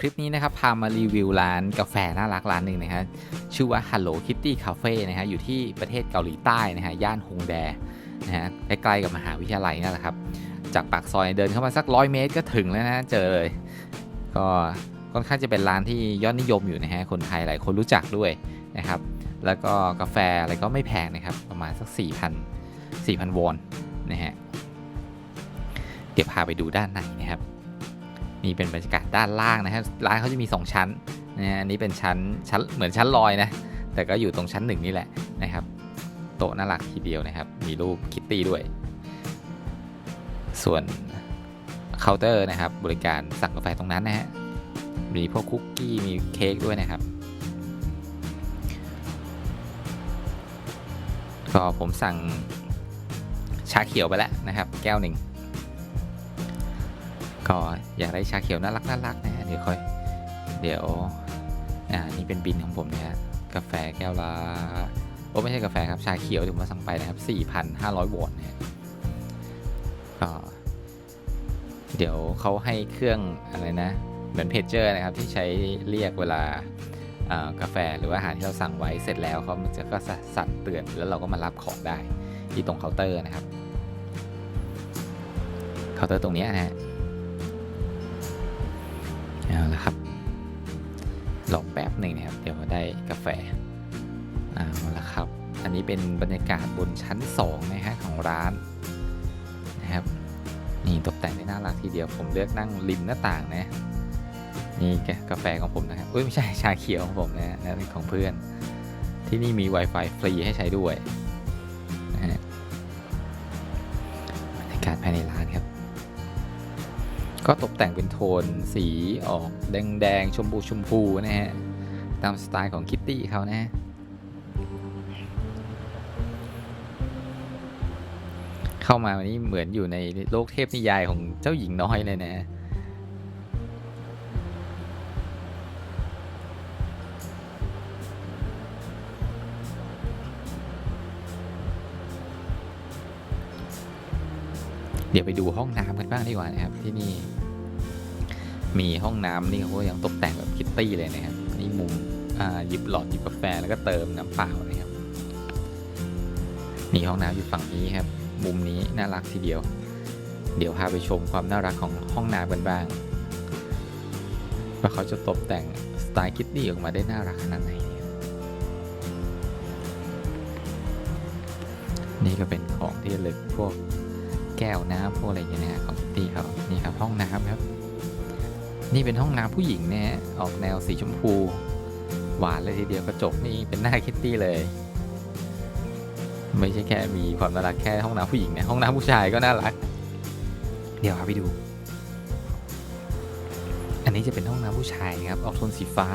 คลิปนี้นะครับพามารีวิวร้านกาแฟน่ารักร้านหนึ่งนะฮะชื่อว่า Hello Kitty Cafe นะฮะอยู่ที่ประเทศเกาหลีใต้นะฮะย่านฮงแดนะฮะใกล้ๆกับมหาวิทยาลัยนั่นแหละครับ จากปากซอยเดินเข้ามาสักร้อยเมตรก็ถึงแล้วนะเจอเลยก็ค่อนข้างจะเป็นร้านที่ยอดนิยมอยู่นะฮะคนไทยหลายคนรู้จักด้วยนะครับแล้วก็กาแฟอะไรก็ไม่แพงนะครับประมาณสัก 4,000 4,000 วอนนะฮะเดี๋ยวพาไปดูด้านในนะครับ นี่เป็นบรรยากาศด้านล่างนะครับร้านเขาจะมี 2 ชั้นนะฮะอันนี้เป็นชั้นชั้นเหมือนชั้นลอยนะแต่ก็อยู่ตรงชั้นหนึ่งนี่แหละนะครับ โต๊ะน่ารักทีเดียวนะครับ มีรูปคิตตี้ด้วย ส่วนเคาน์เตอร์นะครับ บริการสั่งกาแฟตรงนั้นนะฮะมีพวกคุกกี้มีเค้กด้วยนะครับก็ผมสั่งชาเขียวไปแล้วนะครับ แก้วหนึ่ง ก็อยากได้ชาเขียวน่ารักน่ารักนะฮะเดี๋ยวค่อย เดี๋ยว อ่า นี่เป็นบินของผมนะฮะ กาแฟแก้วละโอ้ไม่ใช่กาแฟครับ ชาเขียวที่ผมมาสั่งไปนะครับ 4,500วอนเนี่ยก็เดี๋ยวเขาให้เครื่องอะไรนะ เหมือนเพจเจอร์นะครับ ที่ใช้เรียกเวลาากาแฟหรือว่าอาหารที่เราสั่งไว้เสร็จแล้วเขาจะก็สั่นเตือนแล้วเราก็มารับของได้ที่ตรงเคาน์เตอร์นะครับ เคาน์เตอร์ตรงนี้นะฮะ รอแป๊บหนึ่งนะครับ เดี๋ยวได้กาแฟเอาละครับ อันนี้เป็นบรรยากาศบนชั้น2นะฮะของร้านนะครับ นี่ตกแต่งได้น่ารักทีเดียวผมเลือกนั่งริมหน้าต่างนะนี่กาแฟของผมนะครับอุ้ยไม่ใช่ชาเขียวของผมนะนั่นของเพื่อน ที่นี่มี Wi-Fi ฟรีให้ใช้ด้วยนะฮะบรรยากาศภายในร้านครับ ก็ตกแต่งเป็นโทนสีออกแดงๆ ชมพูชมพูนะฮะ ตามสไตล์ของคิตตี้เขานะเข้ามาวันนี้เหมือนอยู่ในโลกเทพนิยายของเจ้าหญิงน้อยเลยนะเดี๋ยวไปดูห้องน้ำกันบ้างดีกว่านะครับที่นี่ มีห้องน้ำนี่เขายังตกแต่งแบบคิตตี้เลยนะครับนี่มุมหยิบหลอดหยิบกาแฟแล้วก็เติมน้ำเปล่านะครับนี่ห้องน้ำอยู่ฝั่งนี้ครับ มุมนี้น่ารักทีเดียว เดี๋ยวพาไปชมความน่ารักของห้องน้ำกันบ้างว่าเขาจะตกแต่งสไตล์คิตตี้ออกมาได้น่ารักขนาดไหนนี่ก็เป็นของที่ระลึกพวกแก้วน้ำพวกอะไรอย่างเงี้ยนะของคิตตี้เขานี่ครับห้องน้ำครับ นี่เป็นห้องน้ำผู้หญิงนะฮะออกแนวสีชมพู หวานเลยทีเดียวกระจกนี่เป็นหน้าคิตตี้เลย ไม่ใช่แค่มีความน่ารักแค่ห้องน้ำผู้หญิงนะห้องน้ำผู้ชายก็น่ารัก เดี๋ยวพาไปดู อันนี้จะเป็นห้องน้ำผู้ชายครับ ออกโทนสีฟ้า